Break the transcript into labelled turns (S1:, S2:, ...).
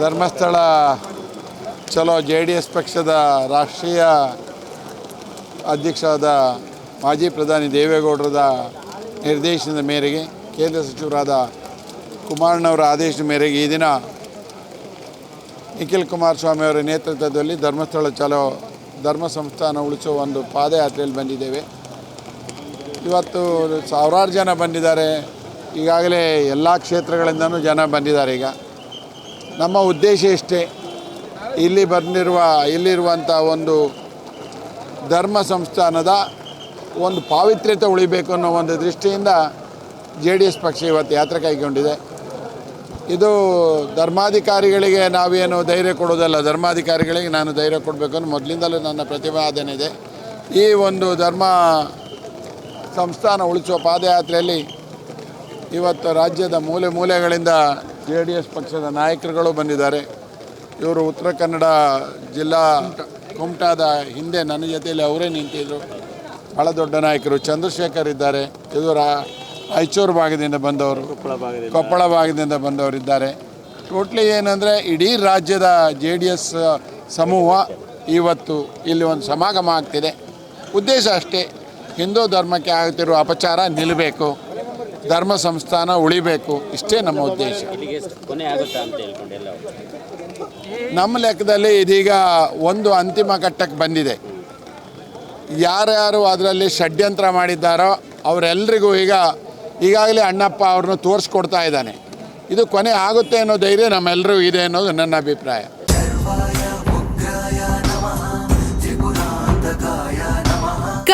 S1: ಧರ್ಮಸ್ಥಳ ಚಲೋ J D S ಪಕ್ಷದ ರಾಷ್ಟ್ರೀಯ ಅಧ್ಯಕ್ಷರಾದ ಮಾಜಿ ಪ್ರಧಾನಿ ದೇವೇಗೌಡರದ ನಿರ್ದೇಶನದ ಮೇರೆಗೆ ಕೇಂದ್ರ ಸಚಿವರಾದ ಕುಮಾರಣ್ಣವರ ಆದೇಶದ ಮೇರೆಗೆ ಈ ದಿನ ನಿಖಿಲ್ ಕುಮಾರಸ್ವಾಮಿ ಅವರ ನೇತೃತ್ವದಲ್ಲಿ ಧರ್ಮಸ್ಥಳ ಚಲೋ ಧರ್ಮ ಸಂಸ್ಥಾನ ಉಳಿಸುವ ಒಂದು ಪಾದಯಾತ್ರೆಯಲ್ಲಿ ಬಂದಿದ್ದೇವೆ. ಇವತ್ತು ಸಾವಿರಾರು ಜನ ಬಂದಿದ್ದಾರೆ. ಈಗಾಗಲೇ ಎಲ್ಲ ಕ್ಷೇತ್ರಗಳಿಂದನೂ ಜನ ಬಂದಿದ್ದಾರೆ ಈಗ. ನಮ್ಮ ಉದ್ದೇಶ ಇಷ್ಟೇ. ಇಲ್ಲಿ ಬಂದಿರುವ ಇಲ್ಲಿರುವಂಥ ಒಂದು ಧರ್ಮ ಸಂಸ್ಥಾನದ ಒಂದು ಪಾವಿತ್ರ್ಯತೆ ಉಳಿಬೇಕು ಅನ್ನೋ ಒಂದು ದೃಷ್ಟಿಯಿಂದ ಜೆ ಡಿ ಎಸ್ ಪಕ್ಷ ಇವತ್ತು ಯಾತ್ರೆ ಕೈಗೊಂಡಿದೆ. ಇದು ಧರ್ಮಾಧಿಕಾರಿಗಳಿಗೆ ನಾವೇನು ಧೈರ್ಯ ಕೊಡೋದಲ್ಲ, ಧರ್ಮಾಧಿಕಾರಿಗಳಿಗೆ ನಾನು ಧೈರ್ಯ ಕೊಡಬೇಕು ಅನ್ನೋ ಮೊದಲಿಂದಲೂ ನನ್ನ ಪ್ರತಿಪಾದನೆ ಇದೆ ಈ ಒಂದು ಧರ್ಮ ಸಂಸ್ಥಾನ ಉಳಿಸುವ ಪಾದಯಾತ್ರೆಯಲ್ಲಿ ಇವತ್ತು ರಾಜ್ಯದ ಮೂಲೆ ಮೂಲೆಗಳಿಂದ ಜೆ ಡಿ ಎಸ್ ಪಕ್ಷದ ನಾಯಕರುಗಳು ಬಂದಿದ್ದಾರೆ. ಇವರು ಉತ್ತರ ಕನ್ನಡ ಜಿಲ್ಲಾ ಕುಮಟಾದ ಹಿಂದೆ ನನ್ನ ಜೊತೆಯಲ್ಲಿ ಅವರೇ ನಿಂತಿದ್ದರು ಭಾಳ ದೊಡ್ಡ ನಾಯಕರು. ಚಂದ್ರಶೇಖರ್ ಇದ್ದಾರೆ. ಇದು ರಾಯಚೂರು ಭಾಗದಿಂದ ಬಂದವರು. ಕೊಪ್ಪಳ ಭಾಗದಿಂದ. ಬಂದವರಿದ್ದಾರೆ. ಟೋಟ್ಲಿ ಏನಂದರೆ ಇಡೀ ರಾಜ್ಯದ ಜೆ ಡಿ ಎಸ್ ಸಮೂಹ ಇವತ್ತು ಇಲ್ಲಿ ಒಂದು ಸಮಾಗಮ ಆಗ್ತಿದೆ. ಉದ್ದೇಶ ಅಷ್ಟೇ. ಹಿಂದೂ ಧರ್ಮಕ್ಕೆ ಆಗುತ್ತಿರುವ ಅಪಚಾರ ನಿಲ್ಲಬೇಕು. ಧರ್ಮ ಸಂಸ್ಥಾನ ಉಳಿಬೇಕು. ಇಷ್ಟೇ ನಮ್ಮ ಉದ್ದೇಶ. ನಮ್ಮ ಲೆಕ್ಕದಲ್ಲಿ ಇದೀಗ ಒಂದು ಅಂತಿಮ ಘಟ್ಟಕ್ಕೆ ಬಂದಿದೆ. ಯಾರ್ಯಾರು ಅದರಲ್ಲಿ ಷಡ್ಯಂತ್ರ ಮಾಡಿದ್ದಾರೋ ಅವರೆಲ್ಲರಿಗೂ ಈಗ, ಈಗಾಗಲೇ ಅಣ್ಣಪ್ಪ ಅವ್ರನ್ನ ತೋರಿಸ್ಕೊಡ್ತಾ ಇದ್ದಾನೆ. ಇದು ಕೊನೆ ಆಗುತ್ತೆ ಅನ್ನೋ ಧೈರ್ಯ ನಮ್ಮೆಲ್ಲರಿಗೂ ಇದೆ ಅನ್ನೋದು ನನ್ನ ಅಭಿಪ್ರಾಯ.